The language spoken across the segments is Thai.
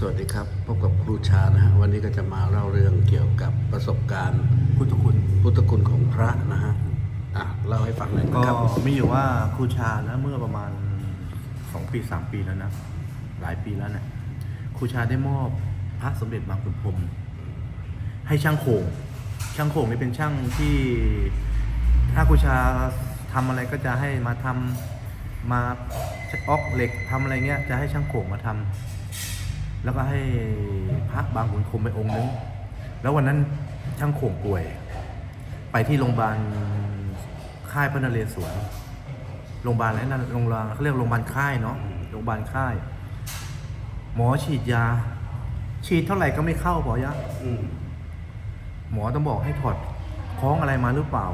สวัสดีครับพบกับครูชานะฮะวันนี้ก็จะมาเล่าเรื่องเกี่ยวกับประสบการณ์พุทธคุณพุทธคุณของพระนะฮะอะเล่าให้ฟังหน่อยก็นะครับมีอยู่ว่าครูชานะเมื่อประมาณสองปีสามปีแล้วนะ หลายปีแล้วเนะี่ยครูชาได้มอบพระสมเด็จบางขุนพรหมให้ช่างโขงช่างโขงนี่เป็นช่างที่ ถ้าครูชาทำอะไรก็จะให้มาทำมาออกเหล็กทำอะไรเงี้ยจะให้ช่างโขงมาทำ แล้วก็ให้พระบางขุนพรหมไปองค์นึง แล้ววันนั้นช่างโขงป่วย ไปที่โรงพยาบาลค่ายพระนเรศวร โรงพยาบาลอะไรนั่นโรงพยาบาลเขาเรียกโรงพยาบาลค่ายเนาะ โรงพยาบาลค่าย หมอฉีดยา ฉีดเท่าไหร่ก็ไม่เข้าพอยะหมอต้องบอกให้ถอดคล้องอะไรมาหรือเปล่า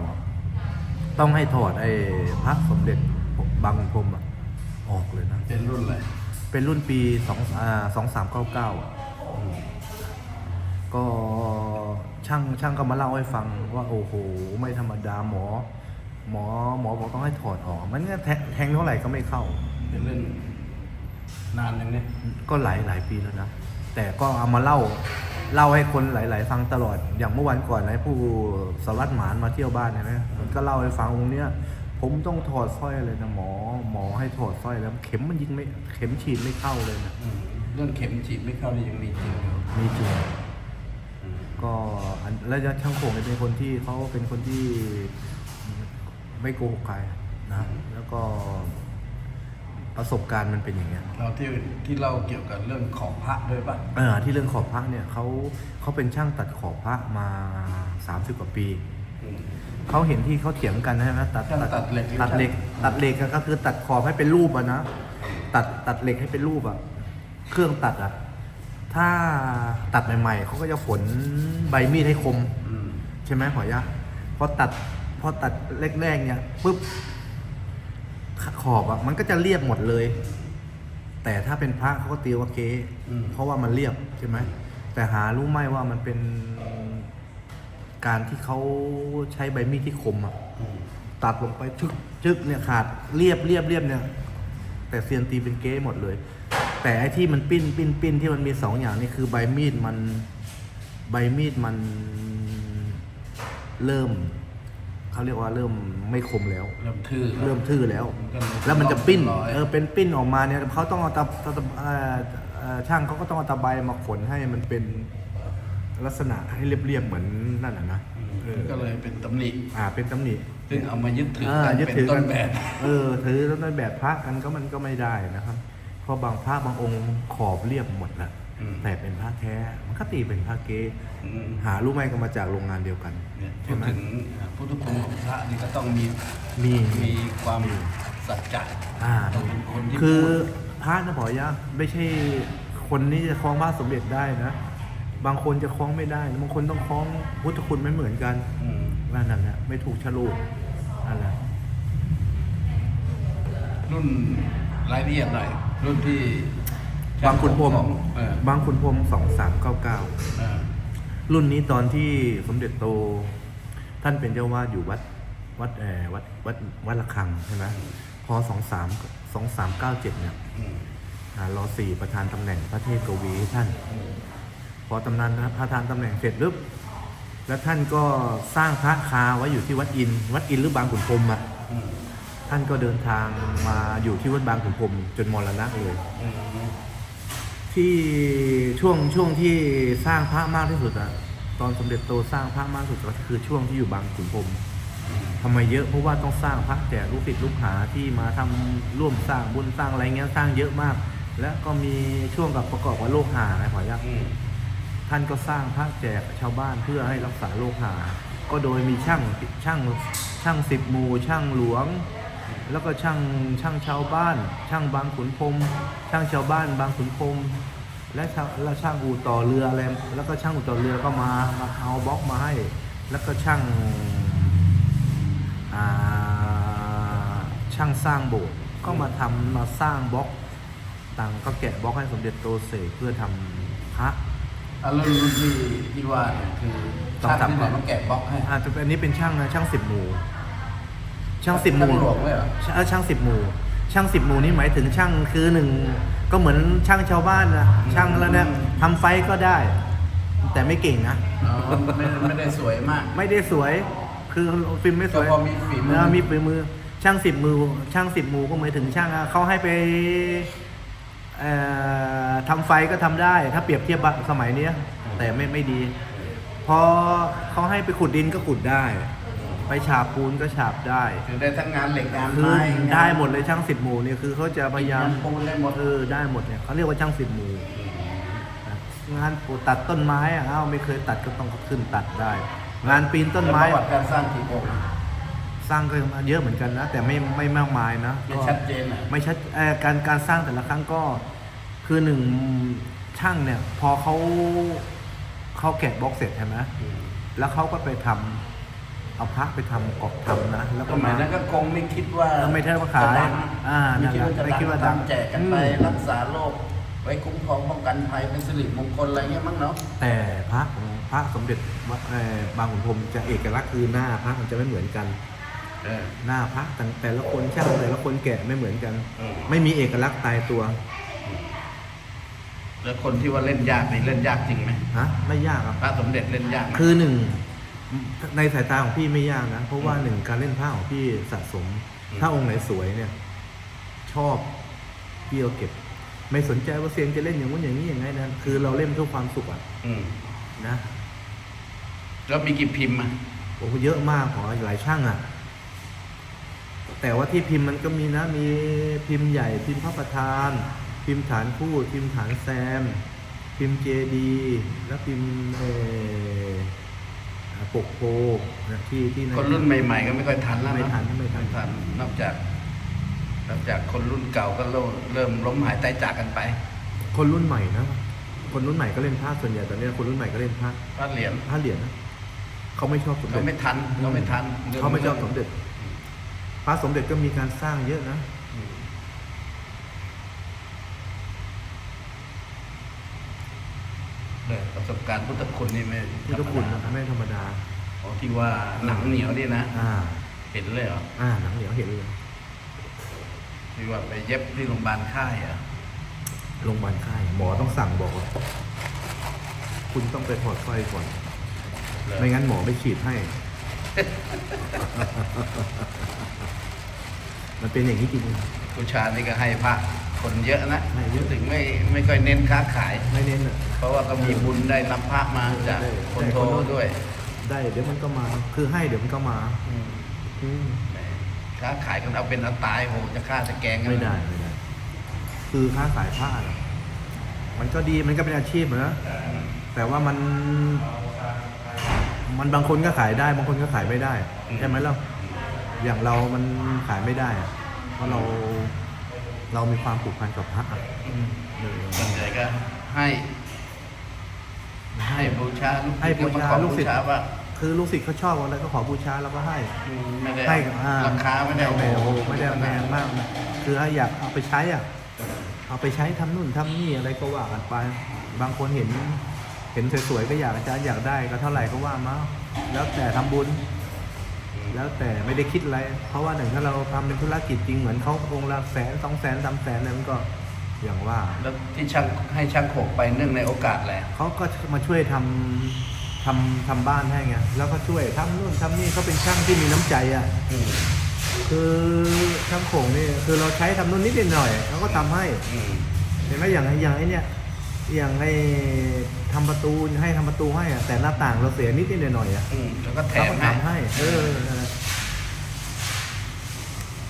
ต้องให้ถอดไอ้พระสมเด็จบางขุนพรมอออกเลยนะ เป็นรุ่นอะไร เป็นรุ่นปีสองอ่าสองสามเก้าเก้าก็ช่างช่างก็มาเล่าให้ฟังว่าโอ้โห ไม่ธรรมดาหมอ หมอหมอบอกต้องให้ถอดออก มันก็แทงแทงเท่าไหร่ก็ไม่เข้า เป็นเรื่องนานยังเนี่ยก็หลายหลายปีแล้วนะ แต่ก็เอามาเล่าเล่าให้คนหลาย ๆ ฟังตลอดอย่างเมื่อวันก่อนนะผู้สารวัตรหมานมาเที่ยวบ้านเห็นไหมมันก็เล่าให้ฟังองค์เนี้ย ผมต้องถอดสร้อยเลยนะหมอ หมอให้ถอดสร้อยแล้ว เข็มมันยิงไม่เข็มฉีดไม่เข้าเลยนะอืมเรื่องเข็มฉีดไม่เข้านี่ยังมีจริงอยู่มีจริงอืมก็อันแล้วช่างโขงเนี่ยเป็นคนที่เขาเป็นคนที่ไม่โกหกใครนะแล้วก็ประสบการณ์มันเป็นอย่างเงี้ย เราที่ที่เล่าเกี่ยวกับเรื่องของพระด้วยป่ะเออที่เรื่องขอบพระเนี่ยเขาเขาเป็นช่างตัดขอบพระมา 30 กว่าปี อืม เขาเห็นที่เขาเถียงกันใช่ไหมตัดช่างตัดเหล็ก ตัดเหล็ก ตัดเหล็กก็คือตัดขอบให้เป็นรูปอะนะตัดตัดเหล็กให้เป็นรูปอะเครื่องตัดอะถ้าตัดใหม่ๆเขาก็จะฝนใบมีดให้คมอืมใช่ไหมหอยะพอตัดพอตัดแรกๆเนี่ยปุ๊บขอบอะมันก็จะเรียบหมดเลย แต่ถ้าเป็นพระเขาก็ตีว่าเก๊เพราะว่ามันเรียบใช่ไหมแต่หารู้ไหมว่ามันเป็น การที่เขาใช้ใบมีดที่คมอะอืมตัดลงไปชึกชึกเนี่ยขาดเรียบเรียบเรียบเนี่ย แต่เซียนตีเป็นเก๊หมดเลย แต่ไอ้ที่มันปิ้นปิ้นปิ้นที่มันมีสองอย่างนี่คือใบมีดมันใบมีดมันเริ่มเขาเรียกว่าเริ่มไม่คมแล้ว เริ่มทื่อเริ่มทื่อแล้วมันก็เลยแล้วมันจะปิ้นร้อยเออเป็นปิ้นออกมาเนี่ยเขาต้องเอาตะตะตะเอ่อเอ่อช่างเขาก็ต้องเอาตะไบมาขนให้มันเป็น ลักษณะให้เรียบๆเหมือนนั่นน่ะนะอืมเออก็เลยเป็นตำหนิอ่าเป็นตำหนิ ซึ่งเอามายึดถืออ่ากันยึดเป็นถือต้กันนแบบ เออ ถือต้นแบบพระกันก็มันก็ไม่ได้นะครับ เพราะบางพระบางองค์ขอบเรียบหมดแล้วอืมแต่เป็นพระแท้ มันก็ตีเป็นพระเก๊อืมหารู้ไหมก็มาจากโรงงานเดียวกันเนี่ยพูใช่ดไหมถึงพุทธคุณของพระนี่ก็ต้องมีมีมีความสัจจะอ่าต้องเป็นคนที่คือพูดพระนะบอยะไม่ใช่คนนี้จะคล้องพระสมเด็จได้นะ บางคนจะคล้องไม่ได้ บางคนต้องคล้องพุทธคุณไม่เหมือนกันอืมนั่นน่ะนะไม่ถูกฉลูกนั่นแหละรุ่นรายละเอียดหน่อย รุ่นที่บางขุนพรหมเออบางขุนพรหมสองสามเก้าเก้า เออรุ่นนี้ตอนที่สมเด็จโต ท่านเป็นเจ้าวาดอยู่วัดวัดเออวัดวัดวัดระฆังใช่ไหมพอสองสามสองสามเก้าเจ็ดเนี่ยอืม อ่ารอสี่ประธานตำแหน่งพระเทพกวีให้ท่านอืมพ อตำนานประธานตำแหน่งเสร็จปุ๊บแล้วท่านก็สร้างพระคาไว้อยู่ที่วัดอินทร์วัดอินทร์หรือบางขุนพรหมอะอืมท่านก็เดินทางมาอยู่ที่วัดบางขุนพรหมจนมรณะเลยอืมที่ช่วงช่วงที่สร้างพระมากที่สุดอะตอนสมเด็จโตสร้างพระมากที่สุดก็คือช่วงที่อยู่บางขุนพรหมทำไมเยอะเพราะว่าต้องสร้างพระแจกลูกศิษย์ลูกหาที่มาทำร่วมสร้างบุญสร้างอะไรเงี้ยสร้างเยอะมาก และก็มีช่วงกับประกอบกับโลกหานะขออนุญาตอืม ท่านก็สร้างพระแจกชาวบ้านเพื่อให้รักษาโลกหาก็โดยมีช่างช่างช่างสิบหมู่ช่างหลวง แล้วก็ช่างช่างชาวบ้าน ช่างบางขุนพรมช่างชาวบ้านบางขุนพรมและช่างและช่างอู่ต่อเรืออะไรแล้วก็ช่างอู่ต่อเรือก็มามาเอาบล็อกมาให้ แล้วก็ช่างอ่าช่างสร้างโบสถ์ก็มาทำมาสร้างบล็อกต่างก็แกะบล็อกให้สมเด็จโตเสกเพื่อทำพระ อะแล้วรุ่นที่ที่ว่าเนี่ยคือต้องช่างที่ทำไหนมาแกะบล็อกให้ อาจจะเป็นอันนี้เป็นช่างนะช่างสิบหมู่ ช่างสิบหมู่ช่างหลวงเลยเหรอช่างช่างสิบหมู่ ช่างสิบหมู่นี่หมายถึงช่างคือหนึ่งก็เหมือนช่างชาวบ้านนะช่างแล้วเนี่ยทำไฟก็ได้ แต่ไม่เก่งนะ อ๋อไม่ไม่ได้สวยมาก ไม่ได้สวย คือฟิล์มไม่สวยก็พอมีฝีมือ เมีฝีมือ ช่างสิบมือ ช่างสิบมือก็หมายถึงช่างอะเขาให้ไปเอ่อ ทำไฟก็ทำได้ ถ้าเปรียบเทียบกับสมัยเนี้ย แต่ไม่ไม่ดี พอเขาให้ไปขุดดินก็ขุดได้ ไปฉาบปูนก็ฉาบได้คือได้ทั้งงานเหล็กงานคือไม้ได้หมดเลยช่างสิบหมู่เนี่ยคือเขาจะพยายามงานปูนได้หมดเออได้หมดเนี่ยเขาเรียกว่าช่างสิบหมู่นะงานปลูกตัดต้นไม้อะอ้าวไม่เคยตัดก็ต้องขึ้นตัดได้ งานปีนต้นไม้แล้วประวัติการสร้างกี่องค์ สร้างก็มาเยอะเหมือนกันนะ แต่ไม่ไม่มากมายนะไม่ก็ชัดเจนอะไม่ชัดเอ่อการการสร้างแต่ละครั้งก็คือหนึ่งช่างเนี่ย พอเขาเขาแกะบล็อกเสร็จใช่ไหมแล้วเขาก็ไปทำเอาพระไปทำกรอบทำนะแล้วสก็มัมายนั้นก็คงไม่คิดว่าเออไม่ใช่ว่าขายจะดังอ่าไม่คิดว่าจะไม่คิดว่าดัดังงแจกกันไปอืม รักษาโรคไว้คุ้มครองป้องกันภัยเป็นสิริมงคลอะไรเงี้ยมั้งเนาะ แต่พระของพระสมเด็จวัดเอ่อบางขุนพรหมจะเอกลักษณ์คือหน้าพระมันจะไม่เหมือนกัน เออ หน้าพระแต่แต่ละคนช่างแต่ละคนแกะไม่เหมือนกัน อืม ไม่มีเอกลักษณ์ตายตัวแล้วคนที่ว่าเล่นยากนี่เล่นยากจริงไหมฮะไม่ยากครับ พระสมเด็จเล่นยากไหมคือหนึ่งในสายตาของพี่ไม่ยากนะ เพราะว่าหนึ่งการเล่นผ้าของพี่สะสม ถ้าองค์ไหนสวยเนี่ย ชอบพี่เอาเก็บ ไม่สนใจว่าเซียนจะเล่นอย่างนู้นอย่างนี้อย่างไงนะคือเราเล่นเพื่อความสุขอะอืมนะแล้วมีกี่พิมพ์อะโอ้โหเยอะมากของหลายช่างอะ แต่ว่าที่พิมพ์มันก็มีนะมีพิมพ์ใหญ่พิมพ์พระประธาน พิมพ์ฐานคู่ พิมพ์ฐานแซม พิมพ์เจดีแล้วพิมพ์เอ่อปกโพนะที่ที่ในคนรุ่นใหม่ๆ ก็ไม่ค่อยทันแล้วเอะไม่ทันไม่ทันทันนอกจากนอกจากคนรุ่นเก่าก็เริ่มเริ่มล้มหายตายจากกันไป คนรุ่นใหม่นะคนรุ่นใหม่ก็เล่นผ้าส่วนใหญ่ตอนนี้คนรุ่นใหม่ก็เล่นผ้าพระเหรียญผ้าเหรียญนะเขาไม่ชอบสมเขาเด็จไม่ทันเขาไม่ทันเขาไม่ชอบสมเด็จ พระสมเด็จก็มีการสร้างเยอะนะอืมเลยประสบการณ์พุทธคุณนี่ไม่ที่ทุกคุณนะไม่ธรรมดาอ๋อที่ว่าหนังเหนียวนี่นะอ่า เห็นเลยเหรออ่าหนังเหนียวเห็นเลยที่ว่าไปเย็บที่โรงพยาบาลค่ายเหรอะโรงพยาบาลค่าย หมอต้องสั่งบอกว่าคุณต้องไปถอดสร้อยก่อน ไม่งั้นหมอไม่ฉีดให้ มันเป็นอย่างนี้จริงผู้ชายนี่ก็ให้พระคนเยอะนะให้เยอะถึงไม่ไม่ค่อยเน้นค้าขาย ไม่เน้นอะเพราะว่าก็มีบุญได้นำพระมาจากได้คนโทได้คนโน้นด้วย ได้เดี๋ยวมันก็มา คือให้เดี๋ยวมันก็มาอืมแหมค้าขายกันเอาเป็นเอาตายโหจะฆ่าจะแกล้งกันไม่ได้ไม่ได้ คือค้าขายผ้าน่ะมันก็ดีมันก็เป็นอาชีพอะนะอืมแต่ว่ามัน มันบางคนก็ขายได้ บางคนก็ขายไม่ได้อืมใช่ไหมล่ะอย่างเรามันขายไม่ได้อะเพราะเราเรามีความผูกพันกับพระอะอืมเออส่วนใหญ่ก็ให้ให้บูชาลูกให้บูชาก็มขอลูกศิษย์บูชาว่าคือลูกศิษย์เขาชอบอะไรก็ขอบูชาเราก็ให้อืมไม่ได้ให้กับอ่ราคาไม่ได้ไม่โอ้โหไม่ได้แพงมากนะคือถ้าอยากเอาไปใช้อะ เอาไปใช้ทำนู่นทำนี่อะไรก็ว่ากันไป บางคนเห็น เห็นสวยๆก็อยากอาจารย์อยากได้ก็เท่าไหร่ก็ว่ามาแล้วแต่ทำบุญ แล้วแต่ไม่ได้คิดอะไร เพราะว่าหนึ่งถ้าเราทำเป็นธุรกิจจริงเหมือนเขาองค์ละแสนสองแสนสามแสนเนี่ยมันก็อย่างว่าแล้วที่ช่างให้ช่างโขกไปเนื่องในโอกาสแหละเขาก็มาช่วยทำทำทำบ้านให้ไงแล้วก็ช่วยทำนู่นทำนี่เขาเป็นช่างที่มีน้ำใจอะอืมคือช่างโขงนี่คือเราใช้ทำนู่นนิดหน่อยเขาก็ทำให้อืมเห็นไหมอย่างอย่างไอ้เนี่ย อย่างไอ้ทำประตูให้ทำประตูให้อะแต่หน้าต่างเราเสียนิดนิดหน่อยหน่อยๆอะอืมแล้วก็แถเขามก็ให้ทำให้ เออนั่นแหละ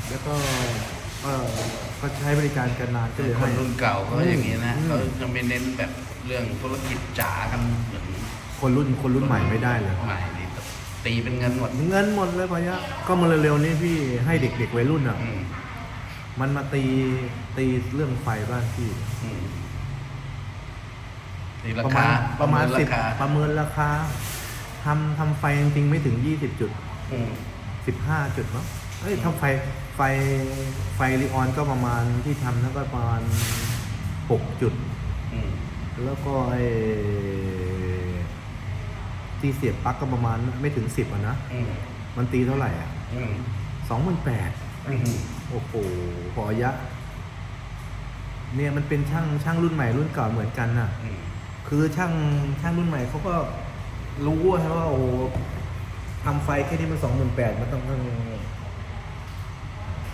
แล้วก็เออก็ใช้บริการกันนานก็เลยคให้ นรุ่นเก่าก็อย่างนี้นะอืม เขาจะไม่เน้นแบบเรื่องธุรกิจจ๋ากันเหมือนคนรุ่นคนรุ่นใหม่ไม่ได้เลย ใหม่นี่ตีเป็นเงินหมดเงินหมดเลยพอยะก็มาเร็วๆนี้พี่ให้เด็กๆวัยรุ่นอะ อืมมันมาตีตีเรื่องไฟบ้านพี่ อืม ตีราประคามาณประมาณเนสิบราคาประเมินราคาทำทำไฟจริงๆไม่ถึงยี่สิบจุดอืม สิบห้าจุดเนาะเอ้ยทำไฟไฟไฟรีออนก็ประมาณที่ทำแล้วก็ประมาณหกจุด อืม แล้วก็ไอ้ที่เสียบปลั๊กก็ประมาณไม่ถึงสิบอะนะ อืม มันตีเท่าไหร่อะอืม สองหมื่นแปดอืม โอ้โหพอยะ เนี่ยมันเป็นช่างช่างรุ่นใหม่รุ่นเก่าเหมือนกันน่ะ อืม คือช่างช่างรุ่นใหม่เขาก็รู้ว่าว่าโอ้ทำไฟแค่นี้มันสองหมื่นแปดมันต้องต้อง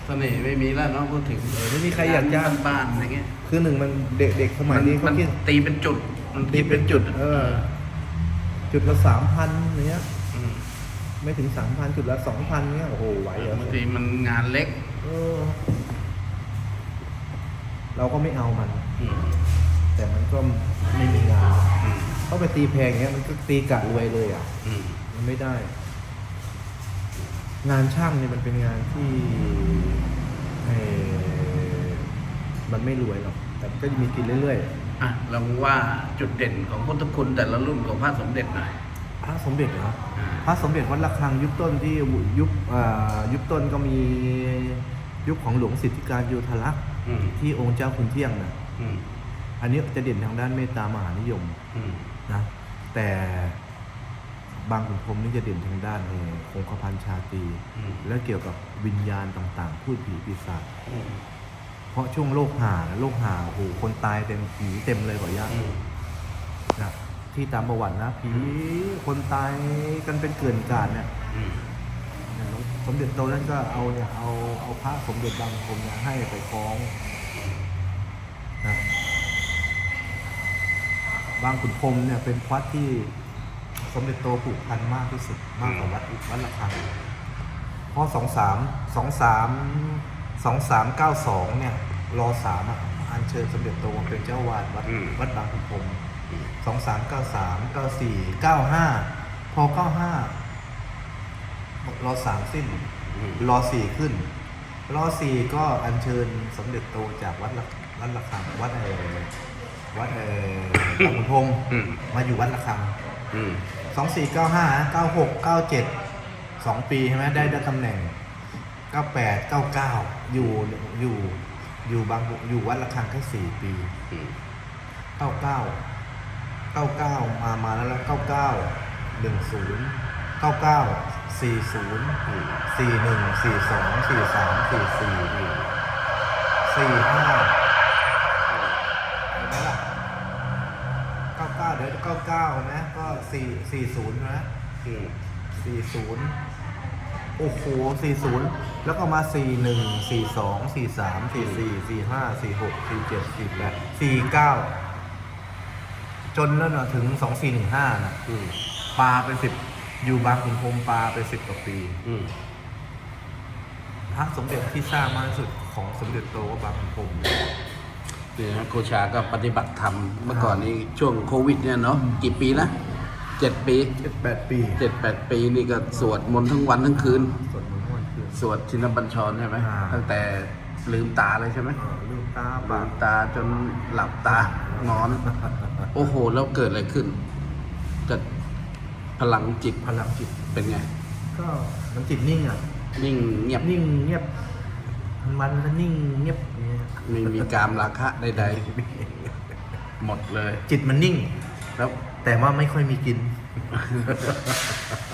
เสน่ห์ไม่มีแล้วเนาะพูดถึงเออไม่มีใครอยากจ้าง บ้านๆอะไรเงี้ยคือหนึ่งมันเด็กเด็กสมัยนี้มัเขานคิด ตีเป็นจุด มันตีเป็นจุดเออ จุดละสามพันเนี้ย มไม่ถึงสามพันจุดละสองพันเนี้ยโอ้โหไหวเหรอบางทีมันงานเล็กเออ เราก็ไม่เอามัน อืมแต่มันก็ไม่มีงานอืม เข้าไปตีแพงเงี้ยมันก็ตีกะรวยเลยอะ อืมมันไม่ได้ งานช่างเนี่ยมันเป็นงานที่เอ่อมันไม่รวยหรอก แต่มันก็จะมีกินเรื่อยอะเราว่าจุดเด่นของพุทธคุณแต่ละรุ่นของพระสมเด็จหน่อยๆ พระสมเด็จเหรอ อ่าพระสมเด็จวัดระฆังยุคต้นที่ยุคอ่ายุคต้นก็มียุคของหลวงสิทธิการโยธลักษณ์อืมที่องค์เจ้าคุณเที่ยงนะอืมอันนี้จะเด่นทางด้านเมตตามหานิยม อืม นะแต่บางขุนพรหมนี่จะเด่นทางด้านเอ่อคงคพันชาตรีอืม และเกี่ยวกับวิญญาณต่างๆ พูดผีปีศาจอืมเพราะช่วงโลกหานะโลกหาโอ้โหคนตายเต็มผีเต็มเลยกว่าย่าอืม นะที่ตามประวัตินะผีคนตายกันเป็นเกลื่อนกลาดเนี่ยอืมเนี่ยหลวงสมเด็จโตนั้นก็เอาเนี่ยเอาเอาพระสมเด็จบางคมเนี่ยให้ไปคล้องนะ บางขุนพรหมเนี่ยเป็นวัดที่สมเด็จโตผูกพันมากที่สุดมากกว่าวัดวัดละคังเพราะสองสามสองสามสองสามเก้าสองเนี่ยรอสามอะอัญเชิญสมเด็จโตมาเป็นเจ้าวาดวัดวัดบางขุนพรหมสองสามเก้าสามเก้าสี่เก้าห้าพอเก้าห้ารอสามสิ้นอืมรอสี่ขึ้นรอสี่ก็อัญเชิญสมเด็จโตจากวัดละวัดละคังวัดเออ วัดเออบางขุนพรหมอืมมาอยู่วัดละคังอืมสองสี่เก้าห้าเก้าหกเก้าเจ็ดสองปีใช่ไหมได้ได้ตำแหน่งเก้าแปดเก้าเก้าอยู่อยู่อยู่บางอยู่วัดละคังแค่สี่ปีอืมเก้าเก้าเก้าเก้ามามาแล้วแล้วเก้าเก้าหนึ่งศูนย์เก้าเก้าสี่ศูนย์อืมสี่หนึ่งสี่สองสี่สามสี่สี่อืมสี่ห้าเห็นไหมล่ะเก้าเก้าเดี๋ยวเก้าเก้านะก็สี่สี่ศูนย์นะอืมสี่ศูนย์โอ้โหสี่ศูนย์แล้วก็มาสี่หนึ่งสี่สองสี่สามสี่สี่สี่ห้าสี่หกสี่เจ็ดสี่แปดสี่เก้าจนแล้วเนอะถึงสองสี่หนึ่งห้านะอืมปลาไปสิบอยู่บางขุนพรหมปลาไปสิบกว่าปี อืมพระสมเด็จที่สร้างมากที่สุดของสมเด็จโตก็บางขุนพรหม นี่นะโคชาก็ปฏิบัติธรรมเมื่อก่อนนี้ช่วงโควิดเนี่ยเนาะกี่ปีนะเจ็ดปีเจ็ดแปดปีเจ็ดแปดปีนี่ก็สวดมนต์ทั้งวันทั้งคืน สวดมนต์ทุกวันคืน สวดชินบัญชรใช่ไหมอ่า ตั้งแต่ลืมตาเลยใช่ไหมเออลืมตาลืปากมตาจนหลับตานอน โอ้โห แล้วเกิดอะไรขึ้นจะพลังจิตพลังจิต เป็นไง ก็มันจิตนิ่งอะนิ่งเงียบนิ่งเงียบ ทั้งวันก็นิ่งเงียบอย่างเงี้ยไม่มีกามราคะใดๆ หมดเลย จิตมันนิ่ง แล้วแต่ว่าไม่ค่อยมีกิน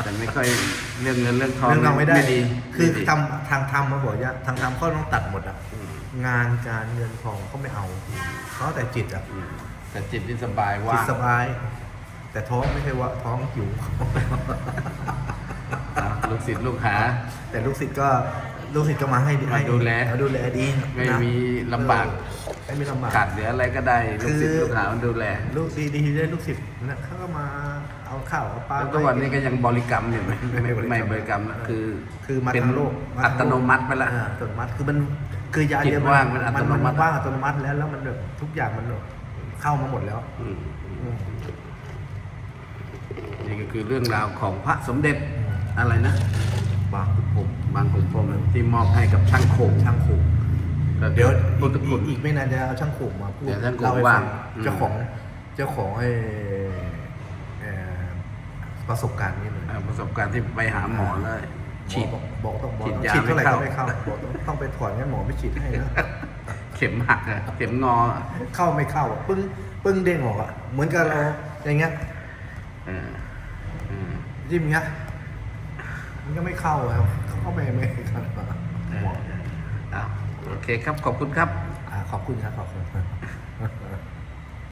แต่ไม่ค่อยเรื่องเงินเรื่องทองเรื่องเราไม่ได้ดีคือไม่ดีทำทางธรรมมาบอกว่าทางธรรมเขาต้องตัดหมดอะอืมงานการเงินทองเขาไม่เอาเขาแต่จิตอะอืมแต่จิตที่สบายจิว่าตงสบาย แต่ท้องไม่ใช่ว่าท้องหิวอะลูกศิษย์ลูกหา แต่ลูกศิษย์ก็ ลูกศิษย์ก็มาให้มาดูแล มาดูแลดีไม่นะมีลำบากเออไม่มีลำบาก ขาดเหลืออะไรก็ได้ลูกศิษย์คือลูกหามันดูแลลูกดีดีได้ลูกศิษย์นะเขาก็มาเอาข้าวเอาปลาแล้วทุกวันนี้ก็ยังบริกรรมอยู่ไหมไม่ไม่บริกรรมนะคือ คือมาเป็นทางโลกาอัทางตโนมัติไปละ อ่าอัตโนมัติคือมันคือยาจิตเดียวว่างเป็นอัตโนมัติว่างอัตโนมัติแล้วแล้วมันแบบทุกอย่างมันแบบเข้ามาหมดแล้วอืมอืม นี่ก็คือเรื่องราวของพระสมเด็จอะไรนะ บางขุนพรหม บางขุนพรหมที่มอบให้กับช่างโขงช่างโขงก็เดี๋ยวพุอีทกธคุณอีกไม่นานจะเอาช่างโขงมาพูดเดี๋ยวช่างโขงเล่ให้ว่างฟัอืม เจ้าของเจ้าของไอ้เอ่อประสบการณ์นี้เลยเอ่อประสบการณ์ที่ไปหาหมอแล้วฉีดบอกบอกต้องบอกฉีดต้องยาฉีดเท่าไหร่ไม่ก็เข้าไม่เข้าบอกต้องต้องไปถอนงั้นหมอไม่ฉีดให้นะ เข็มหักอะเข็มงออะเข้าไม่เข้าอะปึ้งปึ้งเด้งออกอะเหมือนกับเราอย่างเงี้ยเออเออ จิ้มเงี้ยมันก็ไม่เข้าอะครับเขา ก็ไม่ไม่เข้าหมอเอาโอเคครับขอบคุณครับ อ่าขขอบคุณครับขอบคุณ